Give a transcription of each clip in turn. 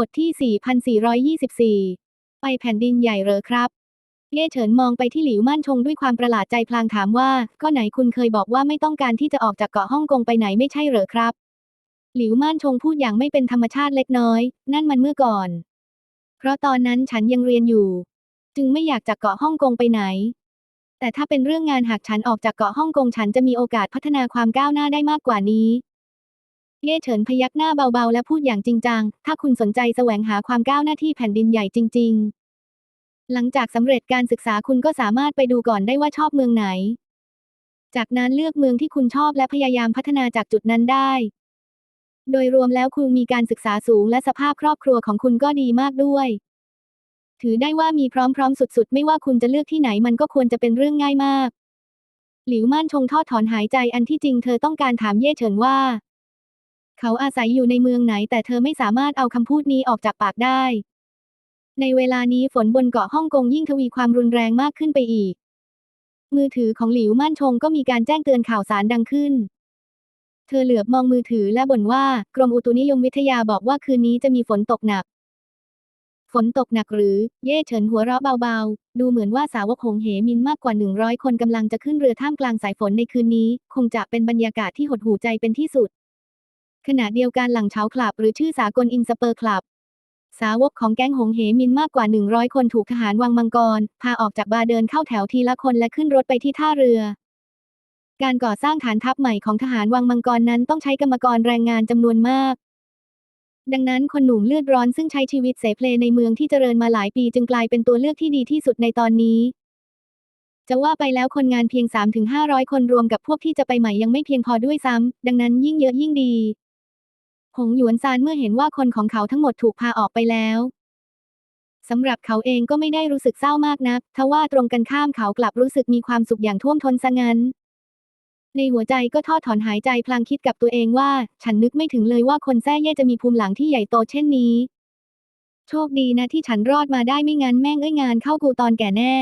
บทที่ 4,424 ไปแผ่นดินใหญ่เหรอครับ เย่เฉินมองไปที่หลิวม่านชงด้วยความประหลาดใจพลางถามว่า ก็ไหนคุณเคยบอกว่าไม่ต้องการที่จะออกจากเกาะฮ่องกงไปไหนไม่ใช่เหรอครับ หลิวม่านชงพูดอย่างไม่เป็นธรรมชาติเล็กน้อย นั่นมันเมื่อก่อน เพราะตอนนั้นฉันยังเรียนอยู่ จึงไม่อยากจากเกาะฮ่องกงไปไหน แต่ถ้าเป็นเรื่องงานหากฉันออกจากเกาะฮ่องกงฉันจะมีโอกาสพัฒนาความก้าวหน้าได้มากกว่านี้ เย่เฉินพยักหน้าเบาๆ และพูดอย่างจริงจัง ถ้าคุณสนใจแสวงหาความก้าวหน้าที่แผ่นดินใหญ่จริง ๆ หลังจากสำเร็จการศึกษาคุณก็สามารถไปดูก่อนได้ว่าชอบเมืองไหน จากนั้นเลือกเมืองที่คุณชอบและพยายามพัฒนาจากจุดนั้นได้ โดยรวมแล้วคุณมีการศึกษาสูงและสภาพครอบครัวของคุณก็ดีมากด้วย ถือได้ว่ามีพร้อมๆ สุด ๆ ไม่ว่าคุณจะเลือกที่ไหนมันก็ควรจะเป็นเรื่องง่ายมาก หลิวม่านชงทอดถอนหายใจอันที่จริงเธอต้องการถามเย่เฉินว่า เขาอาศัยอยู่ในเมืองไหนแต่เธอไม่สามารถเอาคำพูดนี้ออกจากปากได้ ในเวลานี้ฝนบนเกาะฮ่องกงยิ่งทวีความรุนแรงมากขึ้นไปอีก มือถือของหลิวม่านชงก็มีการแจ้งเตือนข่าวสารดังขึ้น เธอเหลือบมองมือถือและบ่นว่ากรมอุตุนิยมวิทยาบอกว่าคืนนี้จะมีฝนตกหนัก ฝนตกหนักหรือ เย่เฉินหัวเราะเบาๆ ดูเหมือนว่าสาวกหงเหมินมากกว่า 100 คนกำลังจะขึ้นเรือท่ามกลางสายฝนในคืนนี้ คงจะเป็นบรรยากาศที่หดหูใจเป็นที่สุด ขณะเดียวกันหลังเช้าคลับ หรือชื่อสากลอินสเปอร์คลับ สาวกของแก๊งหงเหมินมากกว่า 100 คนถูกทหารวังมังกร พาออกจากบาร์เดินเข้าแถวทีละคนและขึ้นรถไปที่ท่าเรือ การก่อสร้างฐานทัพใหม่ของทหารวังมังกรนั้นต้องใช้กรรมกรแรงงานจำนวนมากดังนั้นคนหนุ่มเลือดร้อนซึ่งใช้ชีวิตเสเพลในเมืองที่เจริญมาหลายปีจึงกลายเป็นตัวเลือกที่ดีที่สุดในตอนนี้ จะว่าไปแล้วคนงานเพียง 3-500 คนรวมกับพวกที่จะไปใหม่ยังไม่เพียงพอด้วยซ้ำ ดังนั้นยิ่งเยอะยิ่งดี หงหยวนซานเมื่อเห็นว่าคนของเขาทั้งหมดถูกพาออกไปแล้วสำหรับเขาเองก็ไม่ได้รู้สึกเศร้ามากนัก ทว่าตรงกันข้ามเขากลับรู้สึกมีความสุขอย่างท่วมท้นซะงั้น ในหัวใจก็ทอดถอนหายใจพลางคิดกับตัวเองว่า ฉันนึกไม่ถึงเลยว่าคนแท้เย่จะมีภูมิหลังที่ใหญ่โตเช่นนี้ โชคดีนะที่ฉันรอดมาได้ไม่งั้นแม่งเอ้ยงานเข้ากูตอนแก่แน่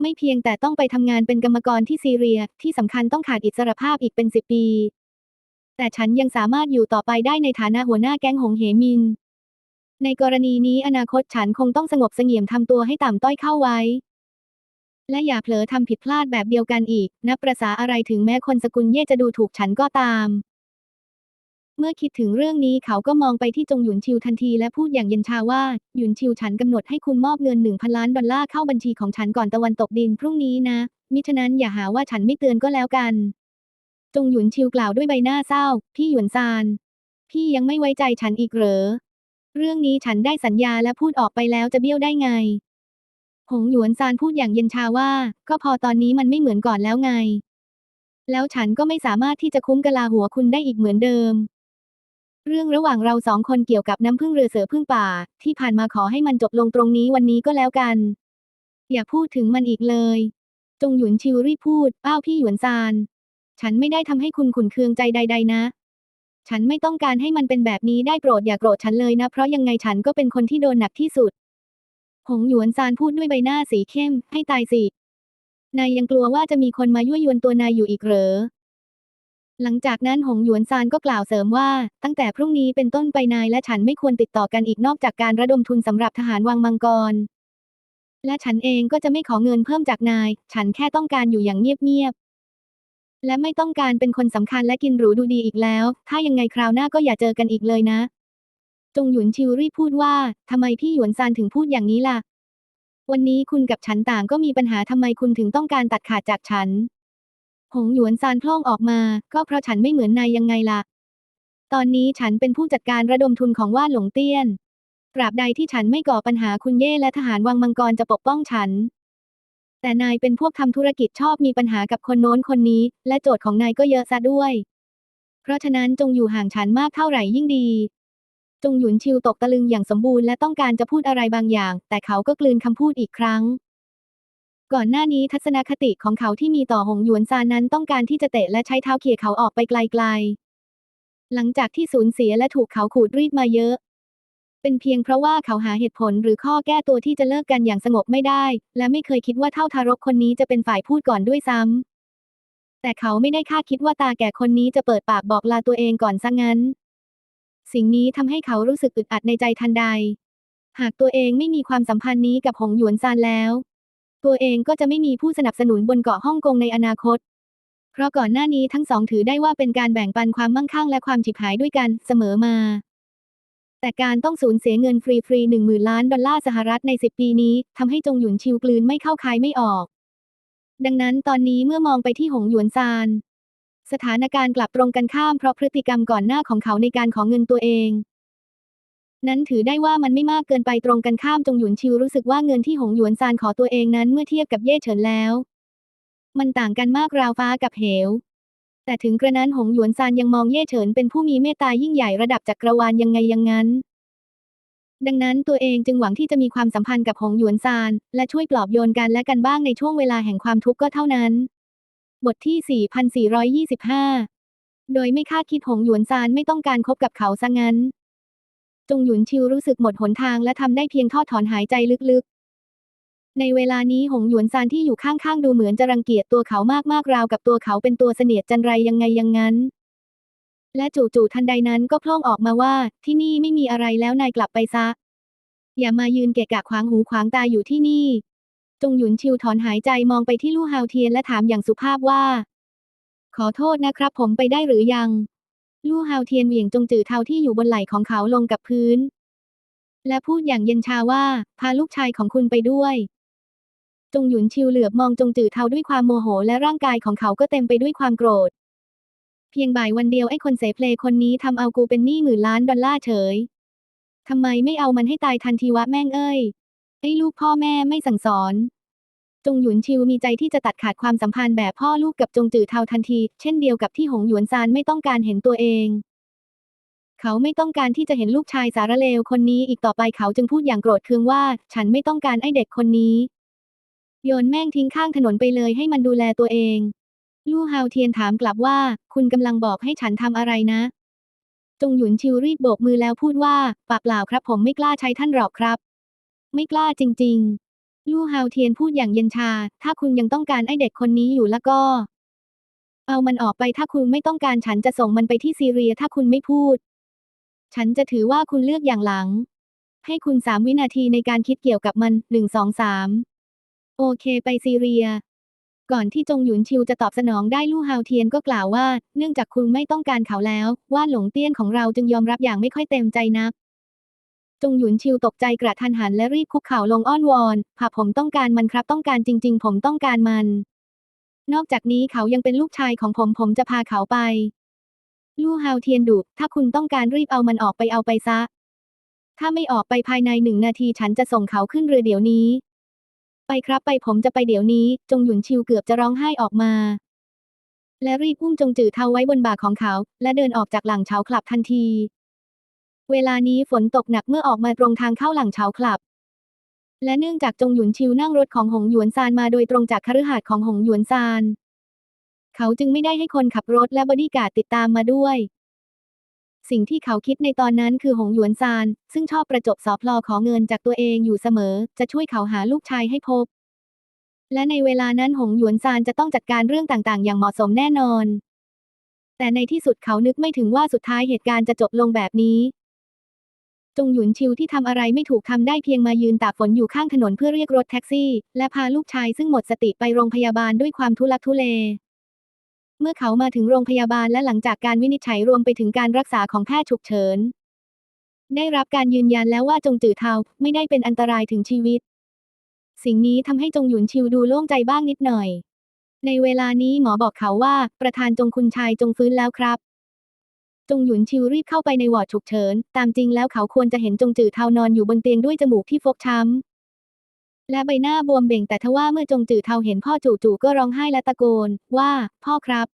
ไม่เพียงแต่ต้องไปทำงานเป็นกรรมกรที่ซีเรีย ที่สำคัญต้องขาดอิสรภาพอีกเป็นสิบปี แต่ฉันยังสามารถอยู่ต่อไปได้ในฐานะหัวหน้าแก๊งหงเหมิน ในกรณีนี้อนาคตฉันคงต้องสงบเสงี่ยมทำตัวให้ต่ำต้อยเข้าไว้ และอย่าเผลอทำผิดพลาดแบบเดียวกันอีก นับประษาอะไรถึงแม้คนสกุลเย่จะดูถูกฉันก็ตาม เมื่อคิดถึงเรื่องนี้เขาก็มองไปที่จงหยุนชิวทันทีและพูดอย่างเย็นชาว่า หยุนชิวฉันกำหนดให้คุณมอบเงินหนึ่งพันล้านดอลลาร์เข้าบัญชีของฉันก่อนตะวันตกดินพรุ่งนี้นะ มิฉะนั้นอย่าหาว่าฉันไม่เตือนก็แล้วกัน จงหยุนชิวกล่าวด้วยใบหน้าเศร้า พี่หยวนซาน พี่ยังไม่ไว้ใจฉันอีกเหรอ เรื่องนี้ฉันได้สัญญาและพูดออกไปแล้วจะเบี้ยวได้ไง หงหยวนซานพูดอย่างเย็นชาว่า ก็พอตอนนี้มันไม่เหมือนก่อนแล้วไง แล้วฉันก็ไม่สามารถที่จะคุ้มกะลาหัวคุณได้อีกเหมือนเดิม เรื่องระหว่างเราสองคนเกี่ยวกับน้ำพึ่งเรือเสือพึ่งป่า ที่ผ่านมาขอให้มันจบลงตรงนี้วันนี้ก็แล้วกัน อย่าพูดถึงมันอีกเลย จงหยุนชิวรีบพูด อ้าวพี่หยวนซาน ฉันไม่ได้ทำให้คุณขุนเคืองใจใด ๆ นะ ฉันไม่ต้องการให้มันเป็นแบบนี้ได้โปรดอย่าโกรธฉันเลยนะ เพราะยังไงฉันก็เป็นคนที่โดนหนักที่สุด หงหยวนซานพูดด้วยใบหน้าสีเข้ม ให้ตายสิ นายยังกลัวว่าจะมีคนมายั่วยวนตัวนายอยู่อีกเหรอ หลังจากนั้นหงหยวนซานก็กล่าวเสริมว่า ตั้งแต่พรุ่งนี้เป็นต้นไปนายและฉันไม่ควรติดต่อกันอีกนอกจากการระดมทุนสำหรับทหารวังมังกร และฉันเองก็จะไม่ขอเงินเพิ่มจากนาย ฉันแค่ต้องการอยู่อย่างเงียบๆ และไม่ต้องการเป็นคนสำคัญและกินหรูดูดีอีกแล้ว ถ้ายังไงคราวหน้าก็อย่าเจอกันอีกเลยนะ จงหยุนชิวรีบพูดว่าทำไมพี่หยวนซานถึงพูดอย่างนี้ล่ะ วันนี้คุณกับฉันต่างก็มีปัญหาทำไมคุณถึงต้องการตัดขาดจากฉัน หงหยวนซานพล่องออกมา ก็เพราะฉันไม่เหมือนนายยังไงล่ะ ตอนนี้ฉันเป็นผู้จัดการระดมทุนของว่าหลงเตี้ยนตราบใดที่ฉันไม่ก่อปัญหาคุณเย่และทหารวังมังกรจะปกป้องฉัน แต่นายเป็นพวกทำธุรกิจชอบมีปัญหากับคนโน้นคนนี้ และโจทย์ของนายก็เยอะซะด้วย เพราะฉะนั้นจงอยู่ห่างฉันมากเท่าไหร่ยิ่งดี จงหยุนชิวตกตะลึงอย่างสมบูรณ์และต้องการจะพูดอะไรบางอย่าง แต่เขาก็กลืนคำพูดอีกครั้ง ก่อนหน้านี้ทัศนคติของเขาที่มีต่อหงหยวนซานนั้นต้องการที่จะเตะและใช้เท้าเขี่ยเขาออกไปไกลๆหลังจากที่สูญเสียและถูกเขาขูดรีดมาเยอะ เป็นเพียงเพราะว่าเขาหาเหตุผลหรือข้อแก้ตัวที่จะเลิกกันอย่างสงบไม่ได้ และไม่เคยคิดว่าเท่าทารกคนนี้จะเป็นฝ่ายพูดก่อนด้วยซ้ำ แต่เขาไม่ได้คาดคิดว่าตาแก่คนนี้จะเปิดปากบอกลาตัวเองก่อนซะงั้น สิ่งนี้ทำให้เขารู้สึกอึดอัดในใจทันใด หากตัวเองไม่มีความสัมพันธ์นี้กับหงหยวนซานแล้ว ตัวเองก็จะไม่มีผู้สนับสนุนบนเกาะฮ่องกงในอนาคตเพราะก่อนหน้านี้ทั้งสองถือได้ว่าเป็นการแบ่งปันความมั่งคั่งและความฉิบหายด้วยกันเสมอมา แต่การต้องสูญเสียเงินฟรีๆหนึ่งหมื่นล้านดอลลาร์สหรัฐใน 10 ปีนี้ทำให้จงหยุนชิวกลืนไม่เข้าคายไม่ออก ดังนั้นตอนนี้เมื่อมองไปที่หงหยวนซาน สถานการณ์กลับตรงกันข้ามเพราะพฤติกรรมก่อนหน้าของเขาในการขอเงินตัวเอง นั้นถือได้ว่ามันไม่มากเกินไปตรงกันข้ามจงหยุนชิวรู้สึกว่าเงินที่หงหยวนซานขอตัวเองนั้นเมื่อเทียบกับเย่เฉินแล้ว มันต่างกันมากราวฟ้ากับเหว แต่ถึงกระนั้นหงหยวนซานยังมองเย่เฉินเป็นผู้มีเมตตายิ่งใหญ่ระดับจักรวาลยังไงยังงั้น ดังนั้นตัวเองจึงหวังที่จะมีความสัมพันธ์กับหงหยวนซาน และช่วยปลอบโยนกันและกันบ้างในช่วงเวลาแห่งความทุกข์ก็เท่านั้น บทที่ 4425 โดยไม่คาดคิดหงหยวนซานไม่ต้องการคบกับเขาซะงั้น จงหยุนชิวรู้สึกหมดหนทางและทำได้เพียงทอดถอนหายใจลึก ในเวลานี้หงหยวนซานที่อยู่ข้างๆดูเหมือนจะรังเกียจตัวเขามากๆราวกับตัวเขาเป็นตัวเสนียดจันไรยังไงยังงั้น และจู่ๆทันใดนั้นก็พล่งออกมาว่า ที่นี่ไม่มีอะไรแล้วนายกลับไปซะ อย่ามายืนเกะกะขวางหูขวางตาอยู่ที่นี่ จงหยุนชิวถอนหายใจมองไปที่ลู่ฮาวเทียนและถามอย่างสุภาพว่า ขอโทษนะครับ ผมไปได้หรือยัง ลู่ฮาวเทียนเหวี่ยงจงจือเทาที่อยู่บนไหล่ของเขาลงกับพื้น และพูดอย่างเย็นชาว่า พาลูกชายของคุณไปด้วย จงหยุนชิวเหลือบมองจงจือเทาด้วยความโมโห และร่างกายของเขาก็เต็มไปด้วยความโกรธ เพียงบ่ายวันเดียวไอ้คนเสเพลคนนี้ทำเอากูเป็นหนี้หมื่นล้านดอลลาร์เฉยทำไมไม่เอามันให้ตายทันทีวะแม่งเอ้ยไอ้ลูกพ่อแม่ไม่สั่งสอน จงหยุนชิวมีใจที่จะตัดขาดความสัมพันธ์แบบพ่อลูกกับจงจือเทาทันที เช่นเดียวกับที่หงหยวนซานไม่ต้องการเห็นตัวเอง เขาไม่ต้องการที่จะเห็นลูกชายสารเลวคนนี้อีกต่อไปเขาจึงพูดอย่างโกรธเคืองว่า ฉันไม่ต้องการไอ้เด็กคนนี้ โยนแม่งทิ้งข้างถนนไปเลยให้มันดูแลตัวเอง ลู่ฮาวเทียนถามกลับว่า คุณกำลังบอกให้ฉันทำอะไรนะ จงหยุนชิวรีบโบกมือแล้วพูดว่าปากเปล่าครับผมไม่กล้าใช้ท่านหรอกครับ ไม่กล้าจริง ๆ ลู่ฮาวเทียนพูดอย่างเย็นชา ถ้าคุณยังต้องการไอเด็กคนนี้อยู่แล้วก็ เอามันออกไปถ้าคุณไม่ต้องการฉันจะส่งมันไปที่ซีเรียถ้าคุณไม่พูด ฉันจะถือว่าคุณเลือกอย่างหลังให้คุณสามวินาทีในการคิดเกี่ยวกับมันหนึ่งสองสาม โอเคไปซีเรีย ก่อนที่จงหยุนชิวจะตอบสนองได้ลู่ฮาวเทียนก็กล่าวว่า เนื่องจากคุณไม่ต้องการเขาแล้ว ว่าหลงเตี้ยนของเราจึงยอมรับอย่างไม่ค่อยเต็มใจนัก จงหยุนชิวตกใจกระทันหันและรีบคุกเข่าลงอ้อนวอนพาผมต้องการมันครับต้องการจริง ๆ ผมต้องการมัน นอกจากนี้เขายังเป็นลูกชายของผมผมจะพาเขาไปลู่ฮาวเทียนดุถ้าคุณต้องการรีบเอามันออกไปเอาไปซะ ถ้าไม่ออกไปภายในหนึ่งนาทีฉันจะส่งเขาขึ้นเรือเดี๋ยวนี้ ไปครับไปผมจะไปเดี๋ยวนี้ จงหยุนชิวเกือบจะร้องไห้ออกมา และรีบอุ้มจงจือเท้าไว้บนบ่าของเขา และเดินออกจากหลังเฉาคลับทันที เวลานี้ฝนตกหนักเมื่อออกมาตรงทางเข้าหลังเฉาคลับ และเนื่องจากจงหยุนชิวนั่งรถของหงหยวนซานมาโดยตรงจากคฤหาสน์ของหงหยวนซาน เขาจึงไม่ได้ให้คนขับรถและบอดี้การ์ดติดตามมาด้วย สิ่งที่เขาคิดในตอนนั้นคือหงหยวนซาน ซึ่งชอบประจบสอพลอขอเงินจากตัวเองอยู่เสมอ จะช่วยเขาหาลูกชายให้พบ และในเวลานั้นหงหยวนซานจะต้องจัดการเรื่องต่างๆ อย่างเหมาะสมแน่นอน แต่ในที่สุดเขานึกไม่ถึงว่าสุดท้ายเหตุการณ์จะจบลงแบบนี้จงหยุนชิวที่ทำอะไรไม่ถูกทำได้เพียงมายืนตากฝนอยู่ข้างถนนเพื่อเรียกรถแท็กซี่ และพาลูกชายซึ่งหมดสติไปโรงพยาบาลด้วยความทุลักทุเล เมื่อเขามาถึงโรงพยาบาลและหลังจากการวินิจฉัยรวมไปถึงการรักษาของแพทย์ฉุกเฉิน ได้รับการยืนยันแล้วว่าจงจือเทาไม่ได้เป็นอันตรายถึงชีวิต สิ่งนี้ทำให้จงหยุนชิวดูโล่งใจบ้างนิดหน่อย ในเวลานี้หมอบอกเขาว่าประธานจงคุณชายจงฟื้นแล้วครับ จงหยุนชิวรีบเข้าไปในวอร์ดฉุกเฉิน ตามจริงแล้วเขาควรจะเห็นจงจือเทานอนอยู่บนเตียงด้วยจมูกที่ฟกช้ำ และใบหน้าบวมเบ่งแต่ทว่าเมื่อจงจือเทาเห็นพ่อจู่ๆก็ร้องไห้และตะโกน ว่า พ่อครับ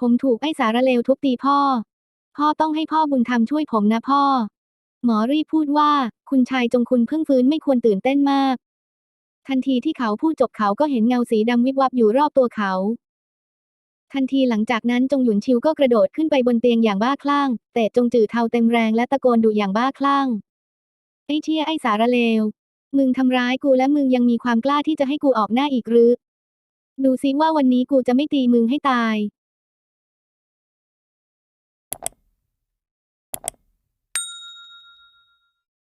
ผมถูกไอ้สารเลวทุบตีพ่อ พ่อต้องให้พ่อบุญธรรมช่วยผมนะพ่อ หมอรีพูดว่า คุณชายจงคุณเพิ่งฟื้นไม่ควรตื่นเต้นมาก ทันทีที่เขาพูดจบเขาก็เห็นเงาสีดำวิบวับอยู่รอบตัวเขา ทันทีหลังจากนั้นจงหยุนชิวก็กระโดดขึ้นไปบนเตียงอย่างบ้าคลั่ง แต่จงจือเทาเต็มแรงและตะโกนดุอย่างบ้าคลั่งไอ้เชี่ยไอ้สารเลว มึงทำร้ายกูและมึงยังมีความกล้าที่จะให้กูออกหน้าอีกหรือ ดูซิว่าวันนี้กูจะไม่ตีมึงให้ตาย